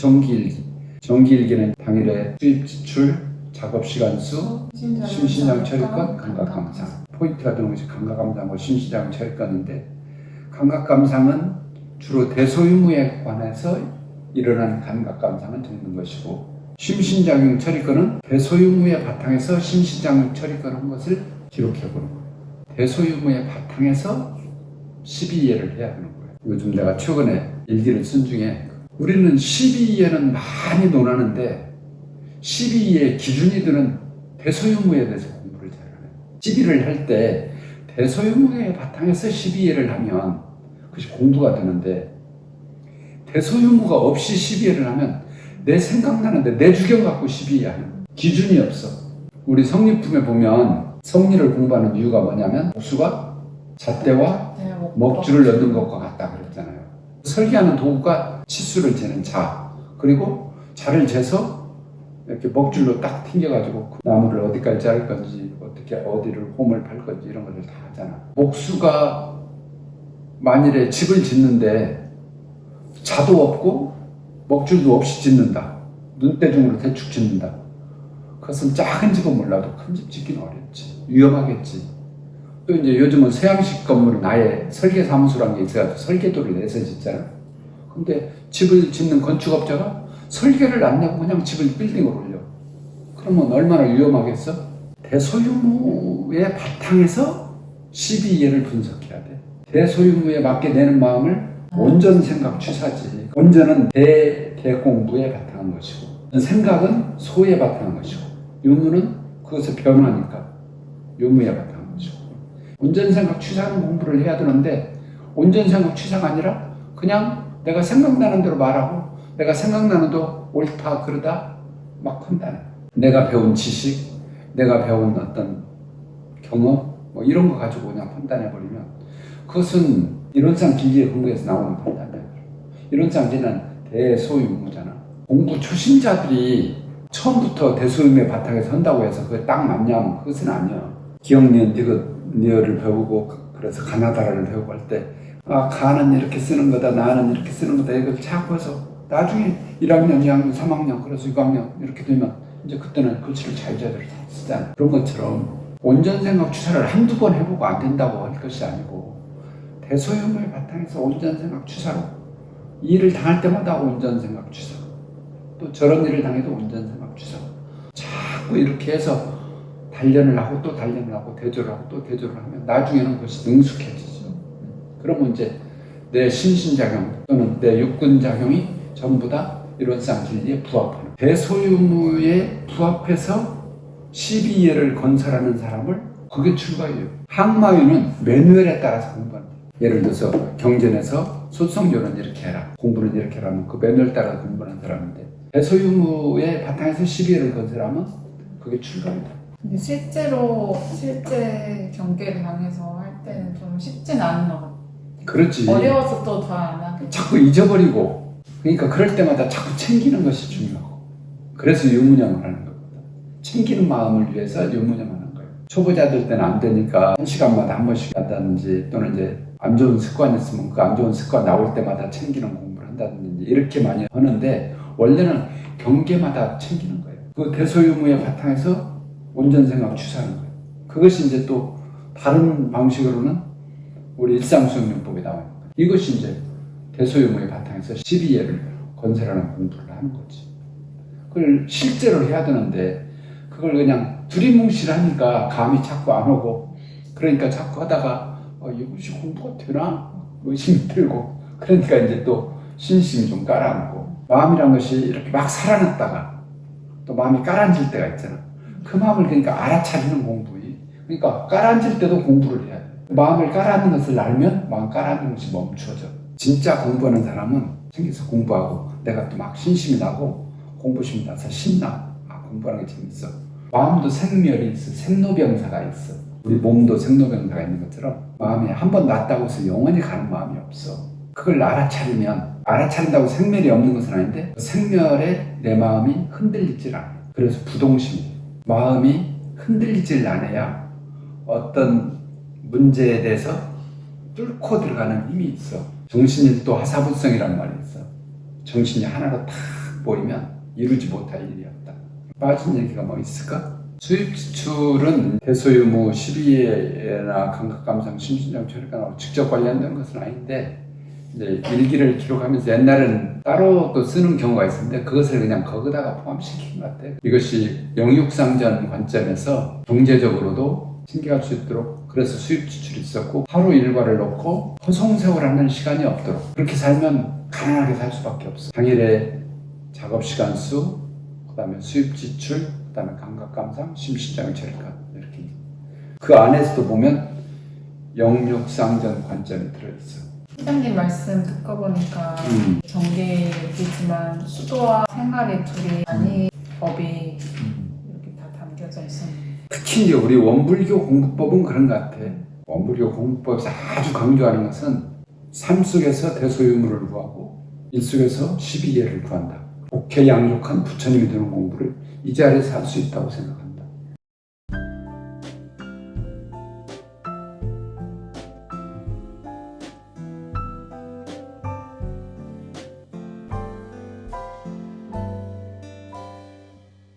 정기일기. 정기일기는 당일에 수입 지출, 작업 시간 수, 심신장 처리권, 감각 감상. 포인트가 되는 것이 감각 감상과 심신장 처리권인데 감각 감상은 주로 대소유무에 관해서 일어난 감각 감상을 적는 것이고 심신작용 처리권은 대소유무의 바탕에서 심신작용 처리권 한 것을 기록해 보는 거예요. 대소유무의 바탕에서 12예를 해야 되는 거예요. 요즘 내가 최근에 일기를 쓴 중에 우리는 12예는 많이 논하는데 12예의 기준이 드는 대소유무에 대해서 공부를 잘안 해요. 12를 할 때 대소유무의 바탕에서 12예를 하면 그것이 공부가 되는데 대소유무가 없이 12예를 하면 내 생각나는데 내 주견 갖고 12예 하는 기준이 없어. 우리 성리품에 보면 성리를 공부하는 이유가 뭐냐면 목수가 잣대와 네, 뭐, 먹줄을 넣는 것과 같다. 설계하는 도구가 치수를 재는 자, 그리고 자를 재서 이렇게 먹줄로 딱 튕겨가지고 그 나무를 어디까지 자를 건지, 어떻게 어디를 홈을 팔 건지 이런 것을 다 하잖아. 목수가 만일에 집을 짓는데 자도 없고 먹줄도 없이 짓는다. 눈대중으로 대충 짓는다. 그것은 작은 집은 몰라도 큰 집 짓기는 어렵지. 위험하겠지. 또 이제 요즘은 서양식 건물은 아예 설계 사무소라는 게 있어가지고 설계도를 내서 짓잖아. 근데 집을 짓는 건축업자가 설계를 안 내고 그냥 집을 빌딩을 올려. 그러면 얼마나 위험하겠어? 대소유무의 바탕에서 12예를 분석해야 돼. 대소유무에 맞게 내는 마음을 온전 생각 취사지. 온전은 대, 대공부에 바탕한 것이고, 생각은 소에 바탕한 것이고, 유무는 그것을 변화니까 유무에 바탕한 것이고. 온전 생각 취사하는 공부를 해야 되는데, 온전 생각 취사가 아니라 그냥 내가 생각나는 대로 말하고, 내가 생각나는 대로 옳다, 그러다 막 판단해. 내가 배운 지식, 내가 배운 어떤 경험, 뭐 이런 거 가지고 그냥 판단해 버리면 그것은 이론상 기기의 공부에서 나오는 판단이야. 이론상 지는 대소유무잖아. 공부 초심자들이 처음부터 대소유무의 바탕에서 한다고 해서 그게 딱 맞냐 면 그것은 아니야. 디귿 니어를 배우고 그래서 가나다라를 배우고 할 때 아, 가는 이렇게 쓰는 거다, 나는 이렇게 쓰는 거다 이걸 자꾸 해서 나중에 1학년, 2학년, 3학년, 그래서 6학년 이렇게 되면 이제 그때는 글씨를 자유자재로 다 쓰잖아. 그런 것처럼 온전 생각 추사를 한두 번 해보고 안 된다고 할 것이 아니고 대소유무의 바탕에서 온전 생각 추사로 이 일을 당할 때마다 온전 생각 추사 또 저런 일을 당해도 온전 생각 추사 자꾸 이렇게 해서 단련을 하고 또 단련을 하고 대조를 하고 또 대조를 하면 나중에는 그것이 능숙해지죠. 그러면 이제 내 신신작용 또는 내 육군작용이 전부 다 이론상 진리에 부합하는 대소유무에 부합해서 12예를 건설하는 사람을 그게 출가예요. 항마유는 매뉴얼에 따라서 공부하는 거예요. 예를 들어서 경전에서 소성조는 이렇게 해라. 공부는 이렇게 하라면 그 매뉴얼 따라 공부하는 사람인데 대소유무의 바탕에서 12예를 건설하면 그게 출가입니다. 근데 실제로 실제 경계를 향해서 할 때는 좀 쉽진 않은 것 같아요. 그렇지. 어려워서 또더안 하게. 자꾸 잊어버리고 그러니까 그럴 때마다 자꾸 챙기는 것이 중요하고 그래서 유무념을 하는 겁니다. 챙기는 마음을 위해서 유무념을 하는 거예요. 초보자들 때는 안 되니까 한 시간마다 한 번씩 한다든지 또는 이제 안 좋은 습관이 있으면 그 안 좋은 습관 나올 때마다 챙기는 공부를 한다든지 이렇게 많이 하는데 원래는 경계마다 챙기는 거예요. 그 대소유무의 바탕에서 온전생각 취사하는 거예요. 그것이 이제 또 다른 방식으로는 우리 일상수행용법에 나와 있는. 이것이 이제 대소유무의 바탕에서 12예를 건설하는 공부를 하는 거지. 그걸 실제로 해야 되는데 그걸 그냥 두리뭉실 하니까 감이 자꾸 안 오고 그러니까 자꾸 하다가 어, 이것이 공부가 되나 의심이 들고 그러니까 이제 또 신심이 좀 가라앉고 마음이란 것이 이렇게 막 살아났다가 또 마음이 가라앉을 때가 있잖아. 그 마음을 그러니까 알아차리는 공부이 그러니까 가라앉을 때도 공부를 해야 돼. 마음을 가라앉는 것을 알면 마음 가라앉는 것이 멈춰져. 진짜 공부하는 사람은 생겨서 공부하고 내가 또 막 신심이 나고 공부심이 나서 신나. 아, 공부하는 게 재밌어. 마음도 생멸이 있어. 생로병사가 있어. 우리 몸도 생로병사가 있는 것처럼 마음이 한 번 났다고 해서 영원히 가는 마음이 없어. 그걸 알아차리면 알아차린다고 생멸이 없는 것은 아닌데 생멸에 내 마음이 흔들리질 않아. 그래서 부동심. 마음이 흔들리질 않아야 어떤 문제에 대해서 뚫고 들어가는 힘이 있어. 정신이 또 하사부성이란 말이 있어. 정신이 하나로 탁 보이면 이루지 못할 일이 없다. 빠진 얘기가 뭐 있을까? 수입 지출은 대소유무 12회나 감각감상 심신장 처리관하고 직접 관련된 것은 아닌데 이제 일기를 기록하면서 옛날에는 따로 또 쓰는 경우가 있었는데 그것을 그냥 거기다가 포함시킨 것 같아요. 이것이 영육상전 관점에서 경제적으로도 신기할 수 있도록 그래서 수입 지출이 있었고 하루 일과를 놓고 허송세월하는 시간이 없도록 그렇게 살면 가난하게 살 수밖에 없어. 당일에 작업 시간 수, 그다음에 수입 지출, 그다음에 감각 감상, 심신장 절감 이렇게 그 안에서도 보면 영육상전 관점이 들어 있어. 시장님 말씀 듣고 보니까 음. 경계 얘기지만 수도와 생활의 둘이 많이 법이 이렇게 다 담겨져 있었네요. 특히 이제 우리 원불교 공부법은 그런 것 같아. 원불교 공부법에서 아주 강조하는 것은 삶 속에서 대소유물을 구하고 일 속에서 12예를 구한다. 복해 양육한 부처님이 되는 공부를 이 자리에서 할 수 있다고 생각합니다.